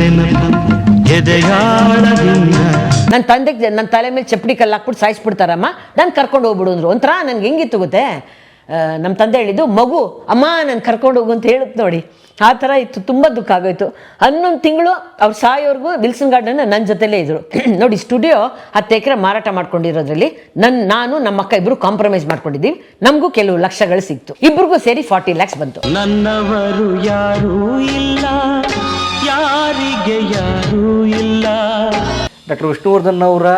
ನೆನಪು ಎದೆಯಾಳದಿಂದ. ನನ್ನ ತಂದೆಗೆ ನನ್ನ ತಲೆ ಮೇಲೆ ಚಪ್ಪಡಿ ಕಲ್ಲು ಹಾಕ್ಬಿಟ್ಟು ಸಾಯಿಸ್ಬಿಡ್ತಾರಮ್ಮ. ನಾನು ಕರ್ಕೊಂಡು ಹೋಗ್ಬಿಡು ಅಂದ್ರು. ಒಂಥರ ನನ್ಗೆ ಹೆಂಗಿತ್ತು ಗೊತ್ತೇ ನಮ್ಮ ತಂದೆ ಹೇಳಿದ್ದು ಮಗು ಅಮ್ಮ ನಾನು ಕರ್ಕೊಂಡು ಹೋಗು ಅಂತ ಹೇಳುತ್ತೆ ನೋಡಿ. ಆ ಥರ ಇತ್ತು. ತುಂಬ ದುಃಖ ಆಗೋಯ್ತು. ಹನ್ನೊಂದು ತಿಂಗಳು ಅವ್ರು ಸಾಯೋರ್ಗು ವಿಲ್ಸನ್ ಗಾರ್ಡನ್ ನನ್ನ ಜೊತೆಲೇ ಇದ್ರು. ನೋಡಿ ಸ್ಟುಡಿಯೋ ಹತ್ತು ಎಕರೆ ಮಾರಾಟ ಮಾಡ್ಕೊಂಡಿರೋದ್ರಲ್ಲಿ ನನ್ನ ನಾನು ನಮ್ಮ ಅಕ್ಕ ಇಬ್ರು ಕಾಂಪ್ರಮೈಸ್ ಮಾಡ್ಕೊಂಡಿದ್ದೀವಿ. ನಮಗೂ ಕೆಲವು ಲಕ್ಷಗಳು ಸಿಕ್ತು. ಇಬ್ರಿಗೂ ಸೇರಿ ಫಾರ್ಟಿ ಲ್ಯಾಕ್ಸ್ ಬಂತು. ನನ್ನವರು ಯಾರೂ ಯಾರಿಗೆ ಯಾರೂ ಇಲ್ಲ. ಡಾಕ್ಟರ್ ವಿಷ್ಣುವರ್ಧನ್ ಅವರ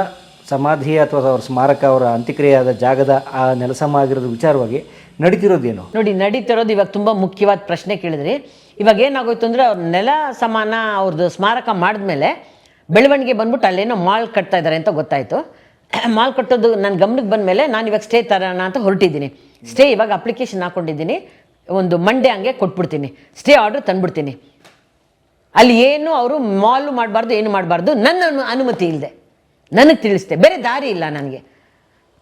ಸಮಾಧಿ ಅಥವಾ ಅವರ ಸ್ಮಾರಕ ಅವರ ಅಂತ್ಯಕ್ರಿಯೆಯಾದ ಜಾಗದ ಆ ನೆಲಸಮ ಆಗಿರೋದ್ರ ವಿಚಾರವಾಗಿ ನಡೀತಿರೋದೇನು? ನೋಡಿ ನಡೀತಿರೋದು ಇವಾಗ ತುಂಬ ಮುಖ್ಯವಾದ ಪ್ರಶ್ನೆ ಕೇಳಿದ್ರಿ. ಇವಾಗ ಏನಾಗೋಯ್ತು ಅಂದರೆ ಅವ್ರ ನೆಲ ಸಮಾನ ಅವ್ರದ್ದು ಸ್ಮಾರಕ ಮಾಡಿದ್ಮೇಲೆ ಬೆಳವಣಿಗೆ ಬಂದ್ಬಿಟ್ಟು ಅಲ್ಲೇನೋ ಮಾಲ್ ಕಟ್ತಾ ಇದ್ದಾರೆ ಅಂತ ಗೊತ್ತಾಯಿತು. ಮಾಲ್ ಕಟ್ಟೋದು ನನ್ನ ಗಮನಕ್ಕೆ ಬಂದಮೇಲೆ ನಾನು ಇವಾಗ ಸ್ಟೇ ತರೋಣ ಅಂತ ಹೊರಟಿದ್ದೀನಿ. ಸ್ಟೇ ಇವಾಗ ಅಪ್ಲಿಕೇಶನ್ ಹಾಕೊಂಡಿದ್ದೀನಿ. ಒಂದು ಮಂಡೇ ಹಂಗೆ ಕೊಟ್ಬಿಡ್ತೀನಿ. ಸ್ಟೇ ಆರ್ಡ್ರ್ ತಂದ್ಬಿಡ್ತೀನಿ. ಅಲ್ಲಿ ಏನು ಅವರು ಮಾಲು ಮಾಡಬಾರ್ದು ಏನು ಮಾಡಬಾರ್ದು ನನ್ನ ಅನು- ಅನುಮತಿ ಇಲ್ಲದೆ ನನಗೆ ತಿಳಿಸ್ದೆ. ಬೇರೆ ದಾರಿ ಇಲ್ಲ ನನಗೆ.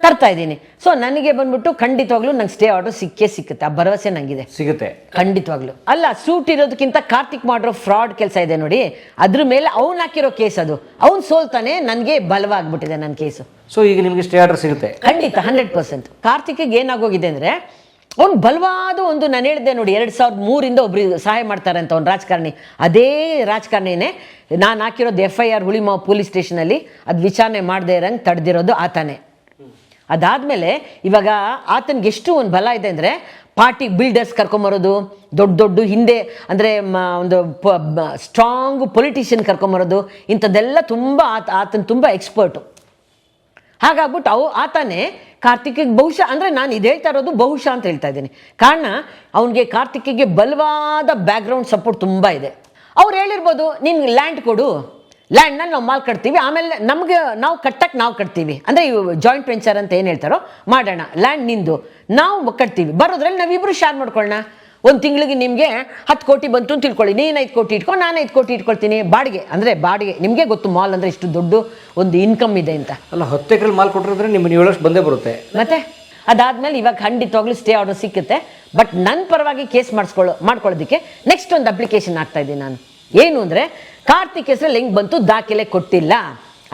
ತರ್ತಾ ಇದ್ದೀನಿ. ಸೊ ನನಗೆ ಬಂದ್ಬಿಟ್ಟು ಖಂಡಿತವಾಗ್ಲೂ ನಂಗೆ ಸ್ಟೇ ಆರ್ಡರ್ ಸಿಕ್ಕೇ ಸಿಕ್ಕುತ್ತೆ. ಆ ಭರವಸೆ ನನಗಿದೆ ಸಿಗುತ್ತೆ ಖಂಡಿತವಾಗ್ಲು. ಅಲ್ಲ ಸೂಟ್ ಇರೋದಕ್ಕಿಂತ ಕಾರ್ತಿಕ್ ಮಾಡಿರೋ ಫ್ರಾಡ್ ಕೆಲಸ ಇದೆ ನೋಡಿ ಅದ್ರ ಮೇಲೆ ಅವ್ನು ಹಾಕಿರೋ ಕೇಸ್ ಅದು. ಅವ್ನು ಸೋಲ್ತಾನೆ ನನಗೆ ಬಲವಾಗ್ಬಿಟ್ಟಿದೆ ನನ್ನ ಕೇಸು ಸೊ ಈಗ ನಿಮಗೆ ಸ್ಟೇ ಆರ್ಡರ್ ಸಿಗುತ್ತೆ. ಖಂಡಿತ ಹಂಡ್ರೆಡ್ ಪರ್ಸೆಂಟ್ ಕಾರ್ತಿಕ್ಗೆ ಏನಾಗೋಗಿದೆ ಅಂದರೆ ಅವ್ನು ಬಲವಾದ ಒಂದು ನಾನು ಹೇಳಿದೆ ನೋಡಿ, ಎರಡು ಸಾವಿರದ ಮೂರಿಂದ ಒಬ್ರು ಸಹಾಯ ಮಾಡ್ತಾರೆ ಅಂತ ಅವ್ನು ರಾಜಕಾರಣಿ. ಅದೇ ರಾಜಕಾರಣಿನೇ ನಾನು ಹಾಕಿರೋದು F I R Hulimavu police ಸ್ಟೇಷನಲ್ಲಿ, ಅದು ವಿಚಾರಣೆ ಮಾಡದೇ ಇರಂಗೆ ತಡೆದಿರೋದು ಆತನೇ. ಅದಾದಮೇಲೆ ಇವಾಗ ಆತನಿಗೆ ಎಷ್ಟು ಒಂದು ಬಲ ಇದೆ ಅಂದರೆ, ಪಾರ್ಟಿ ಬಿಲ್ಡರ್ಸ್ ಕರ್ಕೊಂಬರೋದು ದೊಡ್ಡ ದೊಡ್ಡ ಹಿಂದೆ ಅಂದರೆ ಒಂದು ಸ್ಟ್ರಾಂಗ್ ಪೊಲಿಟಿಷಿಯನ್ ಕರ್ಕೊಂಬರೋದು ಇಂಥದ್ದೆಲ್ಲ ತುಂಬ ಆತ, ಆತನ ತುಂಬ ಎಕ್ಸ್ಪರ್ಟು ಹಾಗಾಗ್ಬಿಟ್ಟು ಅವು ಆತನೇ ಕಾರ್ತಿಕಿಗೆ ಬಹುಶಃ, ಅಂದರೆ ನಾನು ಇದು ಹೇಳ್ತಾ ಇರೋದು ಬಹುಶಃ ಅಂತ ಹೇಳ್ತಾ ಇದ್ದೀನಿ. ಕಾರಣ, ಅವನಿಗೆ ಕಾರ್ತಿಕಿಗೆ ಬಲವಾದ ಬ್ಯಾಕ್ಗ್ರೌಂಡ್ ಸಪೋರ್ಟ್ ತುಂಬ ಇದೆ. ಅವ್ರು ಹೇಳಿರ್ಬೋದು ನಿನ್ಗೆ ಲ್ಯಾಂಡ್ ಕೊಡು. ಲ್ಯಾಂಡ್ನಲ್ಲಿ ನಾವು ಮಾಲ್ ಕಟ್ತೀವಿ. ಆಮೇಲೆ ನಮಗೆ ನಾವು ಕಟ್ಟಕ್ಕೆ ನಾವು ಕಟ್ತೀವಿ. ಅಂದರೆ ಜಾಯಿಂಟ್ ವೆಂಚರ್ ಅಂತ ಏನು ಹೇಳ್ತಾರೋ, ಮಾಡೋಣ. ಲ್ಯಾಂಡ್ ನಿಂದು. ನಾವು ಕಟ್ತೀವಿ. ಬರೋದ್ರಲ್ಲಿ ನಾವಿಬ್ಬರು ಶೇರ್ ಮಾಡ್ಕೊಳ್ಳೋಣ ಒಂದು ತಿಂಗಳಿಗೆ ನಿಮಗೆ ಹತ್ತು ಕೋಟಿ ಬಂತು ಅಂತ ತಿಳ್ಕೊಳ್ಳಿ. ನೀನು ಐದು ಕೋಟಿ ಇಟ್ಕೊಂಡು ನಾನು ಐದು ಕೋಟಿ ಇಟ್ಕೊಳ್ತೀನಿ. ಬಾಡಿಗೆ ಅಂದರೆ ಬಾಡಿಗೆ ನಿಮಗೆ ಗೊತ್ತು ಮಾಲ್ ಅಂದರೆ ಇಷ್ಟು ದೊಡ್ಡ ಒಂದು ಇನ್ಕಮ್ ಇದೆ ಅಂತ. ಅಲ್ಲ ಹತ್ತು ಎಕರೆ ಮಾಲ್ ಕೊಟ್ಟಿರೋದ್ರೆ ನಿಮ್ಮ ಏಳಷ್ಟು ಬಂದೇ ಬರುತ್ತೆ. ಮತ್ತೆ? ಅದಾದಮೇಲೆ ಇವಾಗ ಖಂಡಿತವಾಗ್ಲೂ ಸ್ಟೇ ಆರ್ಡರ್ ಸಿಕ್ಕುತ್ತೆ. ಬಟ್ ನನ್ನ ಪರವಾಗಿ ಕೇಸ್ ಮಾಡಿಸ್ಕೊಳ್ಳೋ ಮಾಡ್ಕೊಳ್ಳೋದಕ್ಕೆ ನೆಕ್ಸ್ಟ್ ಒಂದು ಅಪ್ಲಿಕೇಶನ್ ಆಗ್ತಾ ಇದ್ದೀನಿ ನಾನು. ಏನು ಅಂದರೆ ಕಾರ್ತಿಕ್ ಹೆಸರಲ್ಲಿ ಹೆಂಗೆ ಬಂತು ದಾಖಲೆ ಕೊಟ್ಟಿಲ್ಲ.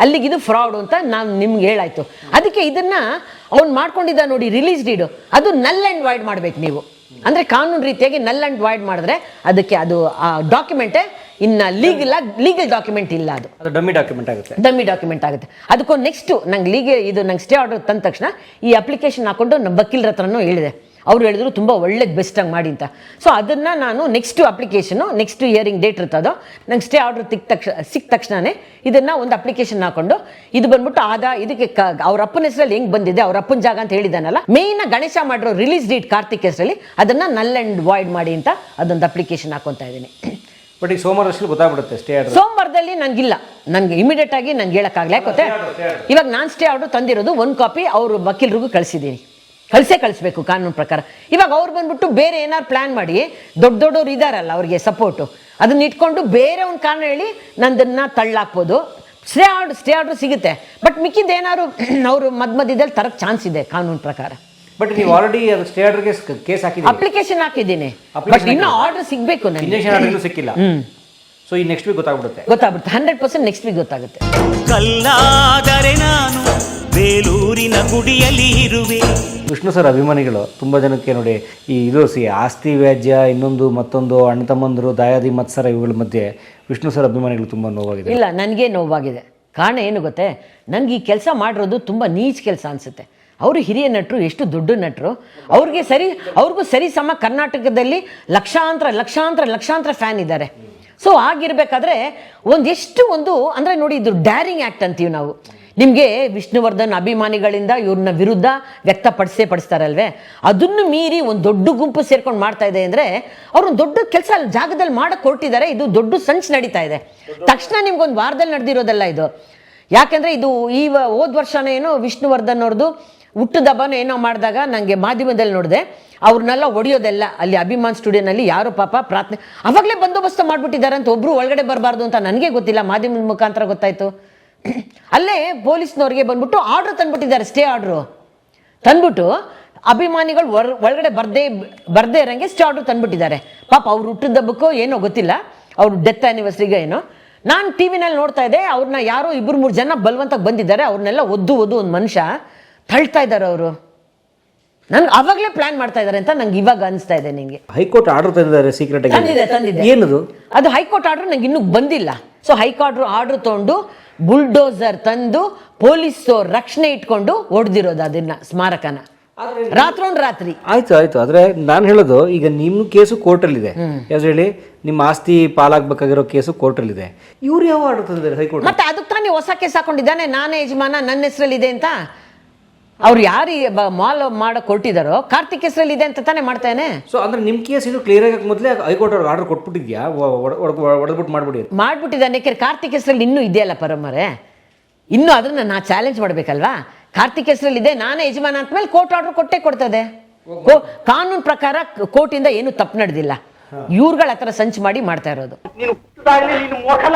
ಅಲ್ಲಿಗಿದು ಫ್ರಾಡ್ ಅಂತ ನಾನು ನಿಮ್ಗೆ ಹೇಳಾಯ್ತು. ಅದಕ್ಕೆ ಇದನ್ನ ಅವ್ನು ಮಾಡ್ಕೊಂಡಿದ್ದ ನೋಡಿ ರಿಲೀಸ್ ಡೀಡು ಅದು ನಲ್ ಆ್ಯಂಡ್ ವಾಯ್ಡ್ ಮಾಡ್ಬೇಕು ನೀವು. ಅಂದರೆ ಕಾನೂನು ರೀತಿಯಾಗಿ ನಲ್ ಅಂಡ್ ವಾಯ್ಡ್ ಮಾಡಿದ್ರೆ ಅದಕ್ಕೆ ಅದು ಆ ಡಾಕ್ಯುಮೆಂಟೇ ಇನ್ನು ಲೀಗಲ್ ಲೀಗಲ್ ಡಾಕ್ಯುಮೆಂಟ್ ಇಲ್ಲ ಅದು. ಅದು ಡಮ್ಮಿ ಡಾಕ್ಯುಮೆಂಟ್ ಆಗುತ್ತೆ. ಡಮ್ಮಿ ಡಾಕ್ಯುಮೆಂಟ್ ಆಗುತ್ತೆ. ಅದಕ್ಕೂ ನೆಕ್ಸ್ಟು ನಂಗೆ ಲೀಗಲ್ ಇದು ನಂಗೆ ಸ್ಟೇ ಆರ್ಡರ್ ತಂದ ತಕ್ಷಣ ಈ ಅಪ್ಲಿಕೇಶನ್ ಹಾಕೊಂಡು ನಮ್ಮ ವಕೀಲರ ಹತ್ರನೂ ಹೇಳಿದೆ. ಅವ್ರು ಹೇಳಿದ್ರು ತುಂಬ ಒಳ್ಳೇದು ಬೆಸ್ಟಾಗಿ ಮಾಡಿ ಅಂತ. ಸೊ ಅದನ್ನು ನಾನು next application next hearing date ಇರ್ತದೋ ನಂಗೆ ಸ್ಟೇ ಆರ್ಡರ್ ತಿಕ್ ತಕ್ಷಣ ಸಿಕ್ಕ ತಕ್ಷಣವೇ ಇದನ್ನು ಒಂದು ಅಪ್ಲಿಕೇಶನ್ ಹಾಕೊಂಡು ಇದು ಬಂದ್ಬಿಟ್ಟು ಆದ ಇದಕ್ಕೆ ಕ ಅವ್ರ ಅಪ್ಪನ ಹೆಸರಲ್ಲಿ ಹೆಂಗೆ ಬಂದಿದೆ ಅವ್ರ ಅಪ್ಪನ ಜಾಗ ಅಂತ ಹೇಳಿದಾನಲ್ಲ ಮೇಯ್ನ ಗಣೇಶ ಮಾಡಿರೋ ರಿಲೀಸ್ ಡೇಟ್ ಕಾರ್ತಿಕ್ ಹೆಸರಲ್ಲಿ ಅದನ್ನು ನಲ್ ಆ್ಯಂಡ್ ವಾಯ್ಡ್ ಮಾಡಿ ಅಂತ ಅದೊಂದು ಅಪ್ಲಿಕೇಶನ್ ಹಾಕೊತಾ ಇದ್ದೀನಿ. ಬಟ್ ಈಗ ಸೋಮವಾರ ಗೊತ್ತಾಗ್ಬಿಡುತ್ತೆ ಸ್ಟೇ ಆರ್ಡರ್ ಸೋಮವಾರದಲ್ಲಿ ನನಗಿಲ್ಲ ನನಗೆ ಇಮಿಡಿಯೇಟ್ ಆಗಿ ನನ್ಗೆ ಹೇಳಕ್ಕಾಗಲ್ಲ. ಯಾಕೋತೆ ಇವಾಗ ನಾನು ಸ್ಟೇ ಆರ್ಡರ್ ತಂದಿರೋದು ಒಂದು ಕಾಪಿ ಅವರು ವಕೀಲರಿಗೂ ಕಳಿಸಿದ್ದೀನಿ. ಕಳಿಸೇ ಕಳಿಸ್ಬೇಕು ಕಾನೂನು ಪ್ರಕಾರ. ಇವಾಗ ಅವ್ರು ಬಂದ್ಬಿಟ್ಟು ಬೇರೆ ಏನಾರು ಪ್ಲಾನ್ ಮಾಡಿ ದೊಡ್ಡ ದೊಡ್ಡವ್ರು ಇದಾರಲ್ಲ ಅವ್ರಿಗೆ ಸಪೋರ್ಟು ಅದನ್ನ ಇಟ್ಕೊಂಡು ಬೇರೆ ಒಂದು ಕಾರಣ ಹೇಳಿ ನಂದನ್ನ ತಳ್ಳಾಕ್ಬೋದು. ಸ್ಟೇ ಆರ್ಡರ್ ಸ್ಟೇ ಆರ್ಡ್ರ್ ಸಿಗುತ್ತೆ. ಬಟ್ ಮಿಕ್ಕಿದ್ದು ಏನಾದ್ರು ಅವರು ಮದ್ ಮಧ್ಯದಲ್ಲಿ ತರಕ್ಕೆ ಚಾನ್ಸ್ ಇದೆ ಕಾನೂನು ಪ್ರಕಾರ. ಬಟ್ ನೀವು ಆಲ್ರೆಡಿ ಅದು ಸ್ಟೇ ಆರ್ಡರ್ಗೆ ಕೇಸ್ ಹಾಕಿದ್ದೀನಿ ಅಪ್ಲಿಕೇಶನ್ ಹಾಕಿದ್ದೀನಿ. ಬಟ್ ಇನ್ನೂ ಆರ್ಡರ್ ಸಿಗಬೇಕು ನನಗೆ ಸಿಕ್ಕಿಲ್ಲ ಹ್ಞೂ ಸಿಕ್ಕಿಲ್ಲ. ಸೊ ಈ ನೆಕ್ಸ್ಟ್ ವೀಕ್ ಗೊತ್ತಾಗ್ಬಿಡುತ್ತೆ. ಗೊತ್ತಾಗ್ಬಿಡುತ್ತೆ. ಹಂಡ್ರೆಡ್ ಪರ್ಸೆಂಟ್ ನೆಕ್ಸ್ಟ್ ವೀಕ್ ಗೊತ್ತಾಗುತ್ತೆ. ಕಲ್ಲಾದರೆ ನಾನು ಬೇಲೂರಿನ ಗುಡಿಯಲ್ಲಿ ಇರುವೆ. ವಿಷ್ಣು ಸರ್ ಅಭಿಮಾನಿಗಳು ತುಂಬ ಜನಕ್ಕೆ ನೋಡಿ ಈ ಇದು ಸಿ ಆಸ್ತಿ ವ್ಯಾಜ್ಯ ಇನ್ನೊಂದು ಮತ್ತೊಂದು ಅಣ್ಣ ತಮ್ಮಂದರು ದಾಯಾದಿ ಮತ್ಸರ ಇವುಗಳ ಮಧ್ಯೆ ವಿಷ್ಣು ಸರ್ ಅಭಿಮಾನಿಗಳು ತುಂಬ ನೋವಾಗಿದೆ. ಇಲ್ಲ ನನಗೆ ನೋವಾಗಿದೆ. ಕಾರಣ ಏನು ಗೊತ್ತೇ? ನನಗೆ ಈ ಕೆಲಸ ಮಾಡಿರೋದು ತುಂಬ ನೀಚ್ ಕೆಲಸ ಅನಿಸುತ್ತೆ. ಅವರು ಹಿರಿಯ ನಟರು ಎಷ್ಟು ದೊಡ್ಡ ನಟರು. ಅವ್ರಿಗೆ ಸರಿ ಅವ್ರಿಗೂ ಸರಿ ಸಮ ಕರ್ನಾಟಕದಲ್ಲಿ ಲಕ್ಷಾಂತರ ಲಕ್ಷಾಂತರ ಲಕ್ಷಾಂತರ ಫ್ಯಾನ್ ಇದ್ದಾರೆ. ಸೊ ಆಗಿರ್ಬೇಕಾದ್ರೆ ಒಂದಿಷ್ಟು ಒಂದು, ಅಂದರೆ ನೋಡಿ ಇದು ಡ್ಯಾರಿಂಗ್ ಆ್ಯಕ್ಟ್ ಅಂತೀವಿ ನಾವು. ನಿಮಗೆ ವಿಷ್ಣುವರ್ಧನ್ ಅಭಿಮಾನಿಗಳಿಂದ ಇವ್ರನ್ನ ವಿರುದ್ಧ ವ್ಯಕ್ತಪಡಿಸೇ ಪಡಿಸ್ತಾರಲ್ವೇ? ಅದನ್ನು ಮೀರಿ ಒಂದು ದೊಡ್ಡ ಗುಂಪು ಸೇರ್ಕೊಂಡು ಮಾಡ್ತಾ ಇದೆ ಅಂದರೆ ಅವ್ರು ದೊಡ್ಡ ಕೆಲಸ ಜಾಗದಲ್ಲಿ ಮಾಡಕ್ಕೆ ಹೊರಟಿದ್ದಾರೆ, ಇದು ದೊಡ್ಡ ಸಂಚ್ ನಡೀತಾ ಇದೆ. ತಕ್ಷಣ ನಿಮ್ಗೊಂದು ವಾರದಲ್ಲಿ ನಡೆದಿರೋದಲ್ಲ ಇದು. ಯಾಕೆಂದರೆ ಇದು ಈ ಹೋದ್ ವರ್ಷನೇ ಏನೋ ವಿಷ್ಣುವರ್ಧನ್ ಅವ್ರದ್ದು ಹುಟ್ಟದ ಹಬ್ಬನ ಏನೋ ಮಾಡಿದಾಗ ನನಗೆ ಮಾಧ್ಯಮದಲ್ಲಿ ನೋಡಿದೆ, ಅವ್ರನ್ನೆಲ್ಲ ಹೊಡೆಯೋದೆಲ್ಲ, ಅಲ್ಲಿ ಅಭಿಮಾನ್ ಸ್ಟುಡಿಯೋನಲ್ಲಿ ಯಾರು ಪಾಪ ಪ್ರಾರ್ಥನೆ, ಅವಾಗಲೇ ಬಂದೋಬಸ್ತ ಮಾಡಿಬಿಟ್ಟಿದ್ದಾರೆ ಅಂತ ಒಬ್ಬರು ಒಳಗಡೆ ಬರಬಾರ್ದು ಅಂತ ನನಗೆ ಗೊತ್ತಿಲ್ಲ, ಮಾಧ್ಯಮದ ಮುಖಾಂತರ ಗೊತ್ತಾಯಿತು. ಅಲ್ಲೇ ಪೊಲೀಸ್ನವ್ರಿಗೆ ಬಂದ್ಬಿಟ್ಟು ಆರ್ಡ್ರ್ ತಂದ್ಬಿಟ್ಟಿದ್ದಾರೆ, ಸ್ಟೇ ಆರ್ಡ್ರು. ತಂದ್ಬಿಟ್ಟು ಅಭಿಮಾನಿಗಳು ಹೊರ ಒಳಗಡೆ ಬರ್ದೇ ಬರ್ದೇ ಇರೋಂಗೆ ಸ್ಟೇ ಆರ್ಡ್ರ್ ತಂದ್ಬಿಟ್ಟಿದ್ದಾರೆ. ಪಾಪ ಅವ್ರು ಹುಟ್ಟಿದ್ದಬ್ಬಕ್ಕೋ ಏನೋ ಗೊತ್ತಿಲ್ಲ, ಅವ್ರ ಡೆತ್ ಆ್ಯನಿವರ್ಸರಿಗೆ ಏನೋ. ನಾನು ಟಿ ವಿನಲ್ಲಿ ನೋಡ್ತಾ ಇದ್ದೆ, ಅವ್ರನ್ನ ಯಾರೋ ಇಬ್ಬರು ಮೂರು ಜನ ಬಲವಂತಕ್ಕೆ ಬಂದಿದ್ದಾರೆ, ಅವ್ರನ್ನೆಲ್ಲ ಒದ್ದು ಒದ್ದು ಒಂದು ಮನುಷ್ಯ. ತಳ್ತಾ ಇದ್ದಾರೆ ಅವರು. ನನ್ಗೆ ಅವಾಗಲೇ ಪ್ಲಾನ್ ಮಾಡ್ತಾ ಇದ್ದಾರೆ ಅಂತ ನಂಗೆ ಇವಾಗ ಅನಿಸ್ತಾ ಇದೆ ನಿಮಗೆ ಹೈಕೋರ್ಟ್ ಆರ್ಡರ್ ತಂದಿದ್ದಾರೆ ಸೀಕ್ರೆಟ್ ತಂದಿದೆ, ತಂದಿದೆ. ಏನದು? ಅದು ಹೈಕೋರ್ಟ್ ಆರ್ಡರ್ ನಂಗೆ ಇನ್ನೂ ಬಂದಿಲ್ಲ. ಸೊ ಹೈಕೋರ್ಟ್ ಆರ್ಡರ್ ತೊಗೊಂಡು ಬುಲ್ಡೋಸರ್ ತಂದು ಪೊಲೀಸ್ ರಕ್ಷಣೆ ಇಟ್ಕೊಂಡು ಹೊಡೆದಿರೋದು ಅದನ್ನ ಸ್ಮಾರಕನ. ರಾತ್ರೋನ್ ರಾತ್ರಿ. ಆಯ್ತು ಆಯ್ತು. ಆದ್ರೆ ನಾನು ಹೇಳೋದು ಈಗ ನಿಮ್ಮ ಕೇಸು ಕೋರ್ಟಲ್ಲಿದೆ. ಯಾವ್ದು ಹೇಳಿ? ನಿಮ್ಮ ಆಸ್ತಿ ಪಾಲಾಗ್ಬೇಕಾಗಿರೋ ಕೇಸು ಕೋರ್ಟಲ್ಲಿದೆ. ಇವ್ರು ಯಾವ ಆರ್ಡರ್ ತಂದಿದ್ದಾರೆ ಹೈಕೋರ್ಟ್? ಮತ್ತೆ ಅದಕ್ಕೆ ತಾನೇ ಹೊಸ ಕೇಸ್ ಹಾಕೊಂಡಿದ್ದಾನೆ ನಾನೇ ಯಜಮಾನ ನನ್ನ ಹೆಸರಲ್ಲಿದೆ ಅಂತ? ಅವ್ರು ಯಾರು ಮಾಲ್ ಮಾಡಕ್ ಕೊಟ್ಟಿದಾರೋ ಕಾರ್ತಿಕ್ ಹೆಸರಲ್ಲಿದೆ ಅಂತ ತಾನೇ ಮಾಡ್ತಾನೆ. ಸೊ ಅಂದ್ರೆ ನಿಮ್ಮ ಕೇಸ್ ಇದು ಕ್ಲಿಯರ್ ಆಗಕ್ ಮೊದಲೇ ಹೈಕೋರ್ಟ್ ಅವ್ರು ಆರ್ಡರ್ ಕೊಟ್ಬಿಟ್ಟಿದ್ಯಾ? ಒಡೆದ್ಬಿಟ್ಟು ಮಾಡ್ಬಿಡಿ ಅಂತ. ಮಾಡ್ಬಿಟ್ಟಿದ್ದಾನೆ ಯಾಕೆ ಕಾರ್ತಿಕ್ ಹೆಸರಲ್ಲಿ ಇನ್ನೂ ಇದೆಯಲ್ಲ ಪರಮರೆ ಇನ್ನೂ ಅದನ್ನ ನಾ ಚಾಲೆಂಜ್ ಮಾಡ್ಬೇಕಲ್ವಾ? ಕಾರ್ತಿಕ್ ಹೆಸರಲ್ಲಿ ಇದೆ ನಾನೇ ಯಜಮಾನ ಅಂದ್ಮೇಲೆ ಕೋರ್ಟ್ ಆರ್ಡರ್ ಕೊಟ್ಟೆ ಕೊಡ್ತದೆ. ಕಾನೂನು ಪ್ರಕಾರ ಕೋರ್ಟಿಂದ ಏನು ತಪ್ಪು ನಡೆದಿಲ್ಲ. ಇವ್ರುಗಳ ಹತ್ರ ಸಂಚು ಮಾಡಿ ಮಾಡ್ತಾ ಇರೋದು. ನೀನು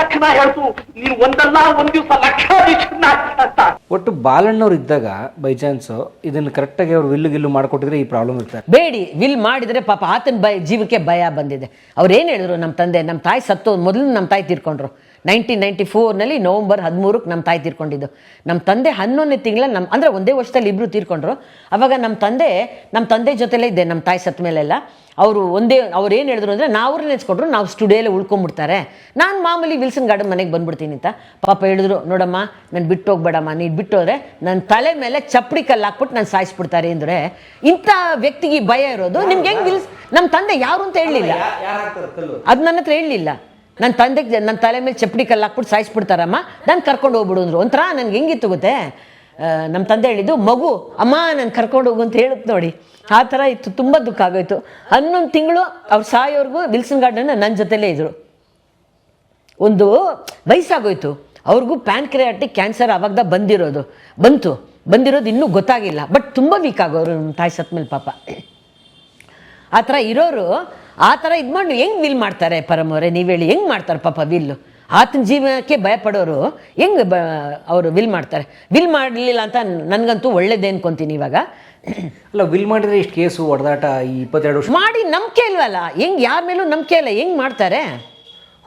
ಲಕ್ಷಣ ಹೇಳ್ತು ನೀನು ಒಂದಲ್ಲ ಒಂದ್ ದಿವಸ ಲಕ್ಷಾಧೀಶನ ಅಂತ ಒಟ್ಟು ಬಾಲಣ್ಣವ್ರು ಇದ್ದಾಗ ಬೈ ಚಾನ್ಸ್ ಇದನ್ನ ಕರೆಕ್ಟಾಗಿ ಅವ್ರು ವಿಲ್ಲು ಗಿಲ್ಲು ಮಾಡ್ಕೊಟ್ಟಿದ್ರೆ ಈ ಪ್ರಾಬ್ಲಮ್ ಇರ್ತಾರೆ. ಬೇಡಿ ವಿಲ್ ಮಾಡಿದ್ರೆ ಪಾಪ ಆತನ ಭಯ ಜೀವಕ್ಕೆ ಭಯ ಬಂದಿದೆ. ಅವ್ರು ಏನು ಹೇಳಿದ್ರು? ನಮ್ಮ ತಂದೆ ನಮ್ಮ ತಾಯಿ ಸತ್ತು ಮೊದಲು ನಮ್ಮ ತಾಯಿ ತೀರ್ಕೊಂಡ್ರು. ನೈನ್ಟೀನ್ ನೈಂಟಿ ಫೋರ್ನಲ್ಲಿ ನವಂಬರ್ ಹದಿಮೂರಕ್ಕೆ ನಮ್ಮ ತಾಯಿ ತೀರ್ಕೊಂಡಿದ್ದು. ನಮ್ಮ ತಂದೆ ಹನ್ನೊಂದನೇ ತಿಂಗಳ ನಮ್ಮ ಅಂದರೆ ಒಂದೇ ವರ್ಷದಲ್ಲಿ ಇಬ್ಬರು ತೀರ್ಕೊಂಡ್ರು. ಅವಾಗ ನಮ್ಮ ತಂದೆ ನಮ್ಮ ತಂದೆ ಜೊತೆಲೇ ಇದ್ದೆ ನಮ್ಮ ತಾಯಿ ಸತ್ತ ಮೇಲೆಲ್ಲ. ಅವರು ಒಂದೇ ಅವ್ರು ಏನು ಹೇಳಿದ್ರು ಅಂದರೆ ನಾವು ನೆನೆಸ್ಕೊಂಡ್ರು ನಾವು ಸ್ಟುಡಿಯೋಲ್ಲಿ ಉಳ್ಕೊಂಡ್ಬಿಡ್ತಾರೆ ನಾನು ಮಾಮೂಲಿ ವಿಲ್ಸನ್ ಗಾರ್ಡನ್ ಮನೆಗೆ ಬಂದ್ಬಿಡ್ತೀನಿ ಅಂತ. ಪಾಪ ಹೇಳಿದ್ರು ನೋಡಮ್ಮ ನಾನು ಬಿಟ್ಟು ಹೋಗ್ಬೇಡಮ್ಮ ನೀನು ಬಿಟ್ಟು ಹೋದ್ರೆ ನನ್ನ ತಲೆ ಮೇಲೆ ಚಪ್ಪಡಿ ಕಲ್ಲು ಹಾಕ್ಬಿಟ್ಟು ನಾನು ಸಾಯಿಸ್ಬಿಡ್ತಾರೆ ಅಂದರೆ ಇಂಥ ವ್ಯಕ್ತಿಗೆ ಭಯ ಇರೋದು. ನಿಮ್ಗೆ ಹೆಂಗೆ ವಿಲ್ಸ್ ನಮ್ಮ ತಂದೆ ಯಾರು ಅಂತ ಹೇಳಲಿಲ್ಲ. ಅದು ನನ್ನ ಹತ್ರ ಹೇಳಲಿಲ್ಲ. ನನ್ನ ತಂದೆಗೆ ನನ್ನ ತಲೆ ಮೇಲೆ ಚಪ್ಪಡಿ ಕಲ್ಲು ಹಾಕ್ಬಿಟ್ಟು ಸಾಯಿಸ್ಬಿಡ್ತಾರಮ್ಮ, ನಾನು ಕರ್ಕೊಂಡು ಹೋಗ್ಬಿಡು ಅಂದರು ಒಂಥರ ನನ್ಗೆ ಹೆಂಗಿತ್ತು ಗೊತ್ತೇ ನಮ್ಮ ತಂದೆ ಹೇಳಿದ್ದು, ಮಗು, ಅಮ್ಮ, ನಾನು ಕರ್ಕೊಂಡು ಹೋಗು ಅಂತ ಹೇಳುತ್ತೆ ನೋಡಿ. ಆ ಥರ ಇತ್ತು, ತುಂಬ ದುಃಖ ಆಗೋಯ್ತು. ಹನ್ನೊಂದು ತಿಂಗಳು ಅವ್ರು ಸಾಯೋರ್ಗು ವಿಲ್ಸನ್ ಗಾರ್ಡನ್ ನನ್ನ ಜೊತೆಲೇ ಇದ್ರು. ಒಂದು ವಯಸ್ಸಾಗೋಯ್ತು. ಅವ್ರಿಗೂ ಪ್ಯಾನ್ಕ್ರಿಯಾಟಿಕ್ ಕ್ಯಾನ್ಸರ್ ಆವಾಗ ಬಂದಿರೋದು. ಬಂತು. ಬಂದಿರೋದು ಇನ್ನೂ ಗೊತ್ತಾಗಿಲ್ಲ. ಬಟ್ ತುಂಬ ವೀಕ್ ಆಗೋರು ನಮ್ಮ ತಾಯಿ ಸತ್ಮೇಲೆ ಪಾಪ. ಆ ಥರ ಇರೋರು ಆ ಥರ ಇದು ಮಾಡಿ ಹೆಂಗೆ ವಿಲ್ ಮಾಡ್ತಾರೆ ಪರಮವ್ರೆ? ನೀವು ಹೇಳಿ ಹೆಂಗೆ ಮಾಡ್ತಾರೆ ಪಾಪ ವಿಲ್ಲು ಆತನ ಜೀವನಕ್ಕೆ ಭಯಪಡೋರು ಹೆಂಗೆ ಬ ಅವರು ವಿಲ್ ಮಾಡ್ತಾರೆ? ವಿಲ್ ಮಾಡಲಿಲ್ಲ ಅಂತ ನನಗಂತೂ ಒಳ್ಳೇದೇ ಅನ್ಕೊಂತೀನಿ ಇವಾಗ. ಅಲ್ಲ ವಿಲ್ ಮಾಡಿದ್ರೆ ಇಷ್ಟು ಕೇಸು ಹೊಡೆದಾಟ ಈ ಇಪ್ಪತ್ತೆರಡು ವರ್ಷ ಮಾಡಿ ನಂಬಿಕೆ ಇಲ್ವಲ್ಲ? ಹೆಂಗೆ ಯಾರ ಮೇಲೂ ನಂಬಿಕೆ ಇಲ್ಲ ಹೆಂಗೆ ಮಾಡ್ತಾರೆ?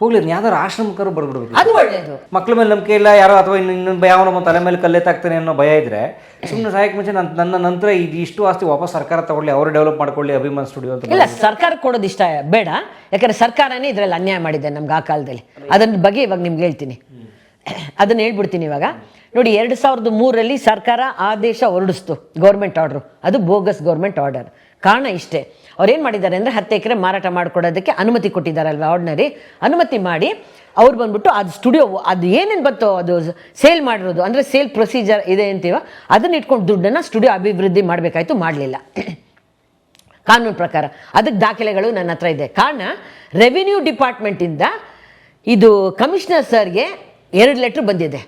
ಹೋಗ್ಲಿ ಯಾವ್ದಾರು ಆಶ್ರಮಕ್ಕರು ಬರ್ಬಿಡ್ಬೇಕು. ಅದು ಒಳ್ಳೇದು. ಮಕ್ಳ ಮೇಲೆ ನಂಬಿಕೆ ಇಲ್ಲ ಯಾರೋ ಅಥವಾ ಇನ್ನು ಇನ್ನೊಂದು ಯಾವ ನಮ್ಮ ತಲೆ ಮೇಲೆ ಕಲ್ಲೆತ್ತಾಗ್ತಾನೆ ಅನ್ನೋ ಭಯ ಇದ್ರೆ ಸುಮ್ಮನೆ ಸಹಾಯಕ ಮುಂಚೆ ನನ್ನ ನನ್ನ ನಂತರ ಇದು ಇಷ್ಟು ಆಸ್ತಿ ವಾಪಸ್ ಸರ್ಕಾರ ತಗೊಳ್ಳಿ ಅವರು ಡೆವಲಪ್ ಮಾಡ್ಕೊಳ್ಳಿ ಅಭಿಮಾನ್ ಸ್ಟುಡಿಯೋ ಅಂತ ಇಲ್ಲ ಸರ್ಕಾರ ಕೊಡೋದು ಇಷ್ಟ ಬೇಡ. ಯಾಕಂದ್ರೆ ಸರ್ಕಾರನೇ ಇದರಲ್ಲಿ ಅನ್ಯಾಯ ಮಾಡಿದೆ ನಮ್ಗೆ ಆ ಕಾಲದಲ್ಲಿ. ಅದನ್ನ ಬಗ್ಗೆ ಇವಾಗ ನಿಮ್ಗೆ ಹೇಳ್ತೀನಿ. ಅದನ್ನ ಹೇಳ್ಬಿಡ್ತೀನಿ ಇವಾಗ. ನೋಡಿ ಎರಡು ಸಾವಿರದ ಮೂರರಲ್ಲಿ ಸರ್ಕಾರ ಆದೇಶ ಹೊರಡಿಸ್ತು ಗೌರ್ಮೆಂಟ್ ಆರ್ಡ್ರು ಅದು ಬೋಗಸ್ ಗೌರ್ಮೆಂಟ್ ಆರ್ಡರ್ ಕಾರಣ ಇಷ್ಟೇ. ಅವ್ರೇನು ಮಾಡಿದ್ದಾರೆ ಅಂದರೆ ಹತ್ತು ಎಕರೆ ಮಾರಾಟ ಮಾಡಿಕೊಡೋದಕ್ಕೆ ಅನುಮತಿ ಕೊಟ್ಟಿದ್ದಾರಲ್ವ ಆರ್ಡಿನರಿ ಅನುಮತಿ ಮಾಡಿ ಅವ್ರು ಬಂದ್ಬಿಟ್ಟು ಅದು ಸ್ಟುಡಿಯೋ ಅದು ಏನೇನು ಬತ್ತೋ ಅದು ಸೇಲ್ ಮಾಡಿರೋದು, ಅಂದರೆ ಸೇಲ್ ಪ್ರೊಸೀಜರ್ ಇದೆ ಅಂತೀವ, ಅದನ್ನ ಇಟ್ಕೊಂಡು ದುಡ್ಡನ್ನು ಸ್ಟುಡಿಯೋ ಅಭಿವೃದ್ಧಿ ಮಾಡಬೇಕಾಯ್ತು, ಮಾಡಲಿಲ್ಲ. ಕಾನೂನು ಪ್ರಕಾರ. ಅದಕ್ಕೆ ದಾಖಲೆಗಳು ನನ್ನ ಹತ್ರ ಇದೆ. ಕಾರಣ ರೆವಿನ್ಯೂ ಡಿಪಾರ್ಟ್ಮೆಂಟಿಂದ ಇದು ಕಮಿಷನರ್ ಸರ್ಗೆ ಎರಡು ಲೆಟ್ರ್ ಬಂದಿದೆ.